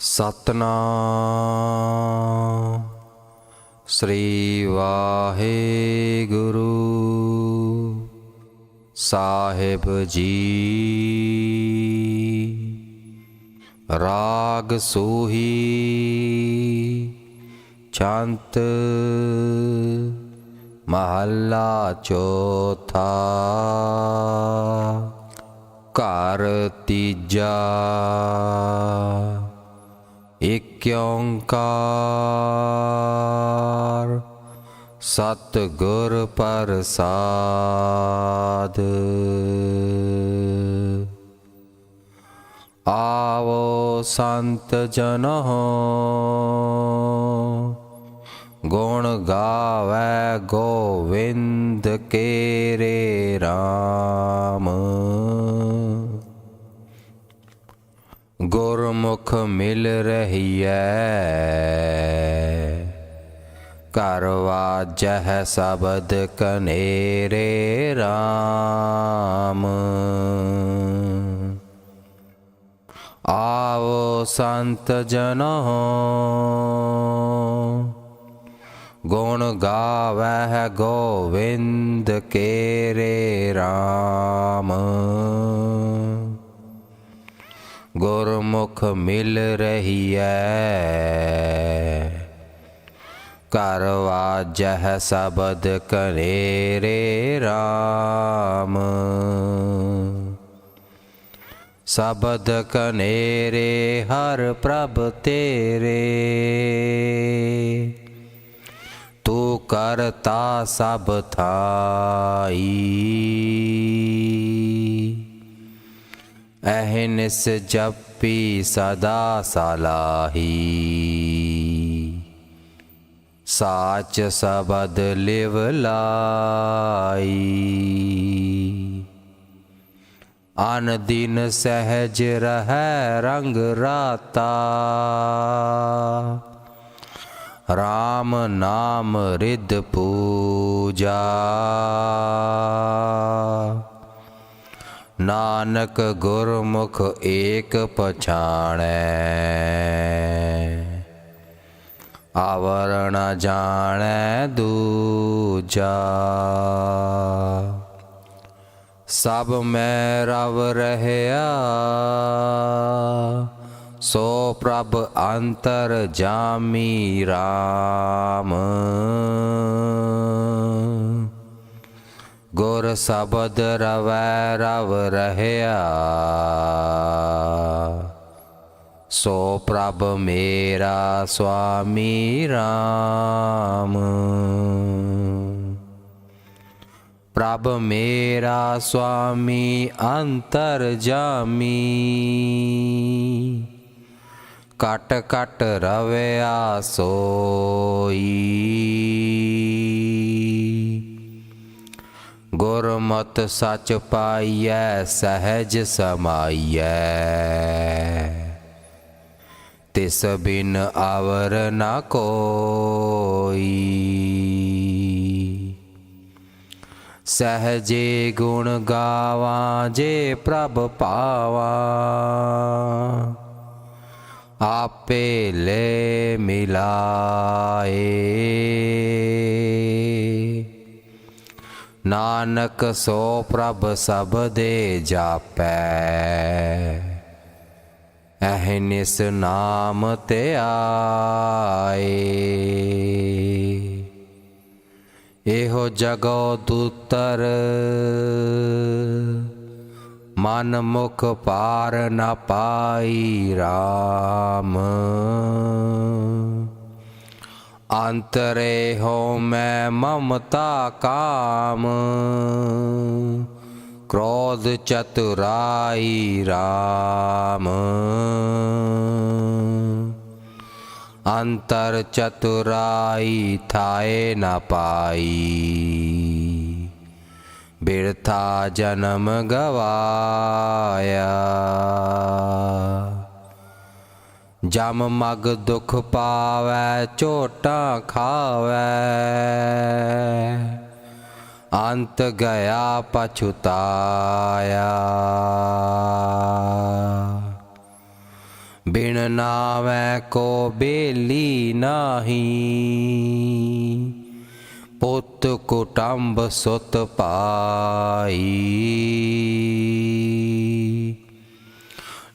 ਸਤਨਾਮ। ਸ੍ਰੀ ਵਾਹਿਗੁਰੂ। ਸਾਹਿਬ ਜੀ। ਰਾਗ ਸੋਹੀ। ਚੰਤ। ਮਹੱਲਾ ਚੌਥਾ। ਘਰ ਤੀਜਾ। ਇਕ ਓੰਕਾਰ ਸਤ ਗੁਰ ਪ੍ਰਸਾਦ। ਆਵੋ ਸੰਤ ਜਨੋ ਗੁਣ ਗਾਵੇ ਗੋਵਿੰਦ ਕੇਰੇ RAM ਗੁਰਮੁਖ ਮਿਲ ਰਹੀਐ। ਘਰ ਵਾਜਹਿ ਸ਼ਬਦ ਕਨੇਰੇ RAM ਆਵੋ ਸੰਤ ਜਨੋ, ਗੁਣ ਗਾਵਹਿ ਗੋਵਿੰਦ ਕੇਰੇ RAM ਗੁਰਮੁਖ ਮਿਲ ਰਹੀ ਰਹੀਐ। ਘਰ ਵਾਜਹਿ ਸ਼ਬਦ ਕਨੇਰੇ RAM ਸ਼ਬਦ ਕਨੇਰੇ ਹਰ ਪ੍ਰਭ ਤੇਰੇ। ਤੂੰ ਕਰਤਾ ਸਭ ਥਾਈ। ਅਹਨਿਸ ਜਪੀ ਸਦਾ ਸਲਾਹੀ। ਸਾਚ ਸਬਦ ਲਿਵ ਲਾਈ। ਅਨ ਦਿਨ ਸਹਿਜ ਰਹੈ ਰੰਗ ਰਾਤਾ। RAM ਨਾਮ ਰਿਦ ਪੂਜਾ। ਨਾਨਕ ਗੁਰਮੁਖ ਏਕ ਪਛਾਣੈ। ਆਵਰਣ ਜਾਣੈ ਦੂਜਾ। ਸਭ ਮੈਂ ਰਵ ਰਹਿਆ, ਸੋ ਪ੍ਰਭ ਅੰਤਰ ਜਾਮੀ RAM ਗੁਰ ਸ਼ਬਦ ਰਵੈ ਰਵ ਰਹਿਆ। ਸੋ ਪ੍ਰਭ ਮੇਰਾ ਸੁਆਮੀ RAM ਪ੍ਰਭ ਮੇਰਾ ਸੁਆਮੀ ਅੰਤਰ ਜਾਮੀ। ਕਟ ਕਟ ਰਵਿਆ ਸੋਈ। ਗੁਰਮਤਿ ਸਚ ਪਾਈਐ, ਸਹਿਜ ਸਮਾਈਐ। ਤਿਸ ਬਿਨ ਆਵਰ ਨਾ ਕੋਈ। ਸਹਜੇ ਗੁਣ ਗਾਵਾਂ ਜੇ ਪ੍ਰਭ ਪਾਵਾਂ, ਆਪੇ ਲੈ ਮਿਲਾਏ। ਨਾਨਕ ਸੋ ਪ੍ਰਭ ਸਭ ਦੇ ਜਾਪੈ। ਅਹਨਿਸ ਨਾਮ ਤੇ ਆਏ। ਇਹੋ ਜਗੋ ਦੂਤਰ। ਮਨ ਮੁਖ ਪਾਰ ਨਾ ਪਾਈ RAM ਅੰਤਰੇ ਹੋ ਮੈਂ ਮਮਤਾ ਕਾਮ। ਕ੍ਰੋਧ ਚਤੁਰਾਈ RAM ਅੰਤਰ ਚਤੁਰਾਈ ਥਾਏ ਨ ਪਾਈ। ਬਿਰਥਾ ਜਨਮ ਗਵਾਇਆ। ਜਮ ਮਗ ਦੁਖ ਪਾਵੈ, ਝੋਟਾਂ ਖਾਵੈ। ਅੰਤ ਗਿਆ ਪਛੁਤਾਇਆ। ਬਿਨ ਬਿਨ ਕੋ ਬੇਲੀ ਨਾਹੀ। ਪੁੱਤ ਕੁਟੰਬ ਸੁਤ ਪਾਈ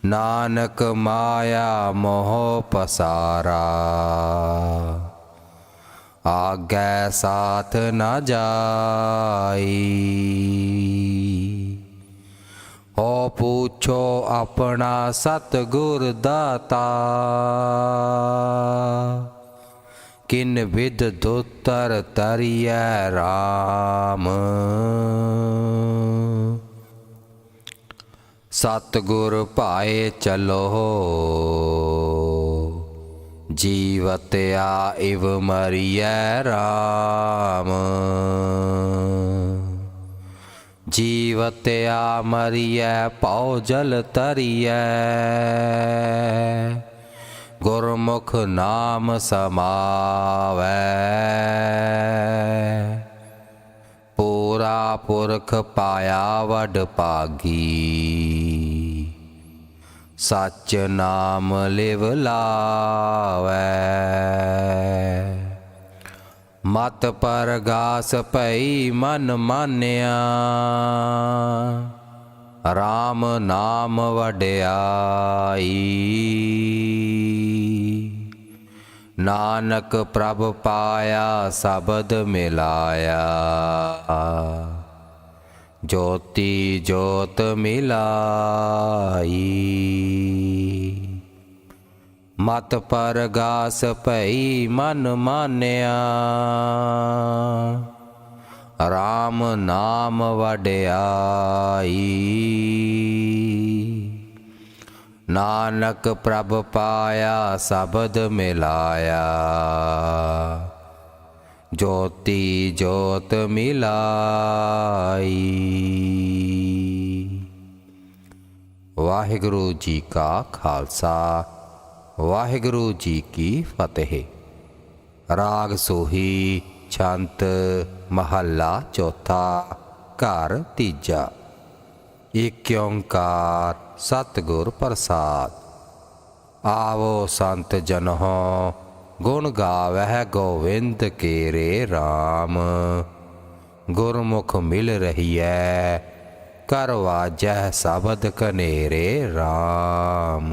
ਨਾਨਕ ਮਾਇਆ ਮੋਹ ਪਸਾਰਾ। ਆਗੈ ਸਾਥ ਨਾ ਜਾਈ। ਹੋ ਪੁੱਛੋ ਆਪਣਾ ਸਤਿਗੁਰ ਦਾਤਾ। ਕਿਨ ਵਿਦ ਦੁਤਰ ਤਰੀਐ RAM ਸਤਿਗੁਰ ਭਾਏ ਚਲੋ ਜੀਵਤਿਆ ਆਇਵ ਮਰੀਐ RAM ਜੀਵਤ ਆ ਮਰੀਐ, ਪਉ ਜਲ ਤਰੀਐ ਗੁਰਮੁਖ ਨਾਮ ਸਮਾਵੈ। ਪੂਰਾ ਪੁਰਖ ਪਾਇਆ ਵਡ ਪਾਗੀ ਸੱਚ ਨਾਮ ਲਿਵ ਲਾਵੈ। ਮਤ ਪਰਗਾਸ ਭਈ ਮਨ ਮਾਨਿਆ। RAM ਨਾਮ ਵਡਿਆਈ। ਨਾਨਕ ਪ੍ਰਭ ਪਾਇਆ ਸ਼ਬਦ ਮਿਲਾਇਆ। ਜੋਤੀ ਜੋਤ ਮਿਲਾਈ। ਮਤ ਪਰਗਾਸ ਭਈ ਮਨ ਮਾਨਿਆ। RAM ਨਾਮ ਵਡਿਆਈ। ਨਾਨਕ ਪ੍ਰਭ ਪਾਇਆ ਸ਼ਬਦ ਮਿਲਾਇਆ। ਜੋਤੀ ਜੋਤ ਮਿਲਾਈ। ਵਾਹਿਗੁਰੂ ਜੀ ਕਾ ਖਾਲਸਾ, ਵਾਹਿਗੁਰੂ ਜੀ ਕੀ ਫਤਿਹ। ਰਾਗ ਸੋਹੀ ਛੰਤ ਮਹੱਲਾ ਚੌਥਾ, ਘਰ ਤੀਜਾ। ਏਕ ਓੰਕਾਰ ਸਤਿਗੁਰ ਪ੍ਰਸਾਦ। ਆਵੋ ਸੰਤ ਜਨੋ ਗੁਣ ਗਾਵਹਿ ਗੋਵਿੰਦ ਕੇਰੇ RAM ਗੁਰਮੁਖ ਮਿਲ ਰਹੀਐ ਕਰ ਵਾਜੈ ਸ਼ਬਦ ਕਨੇਰੇ RAM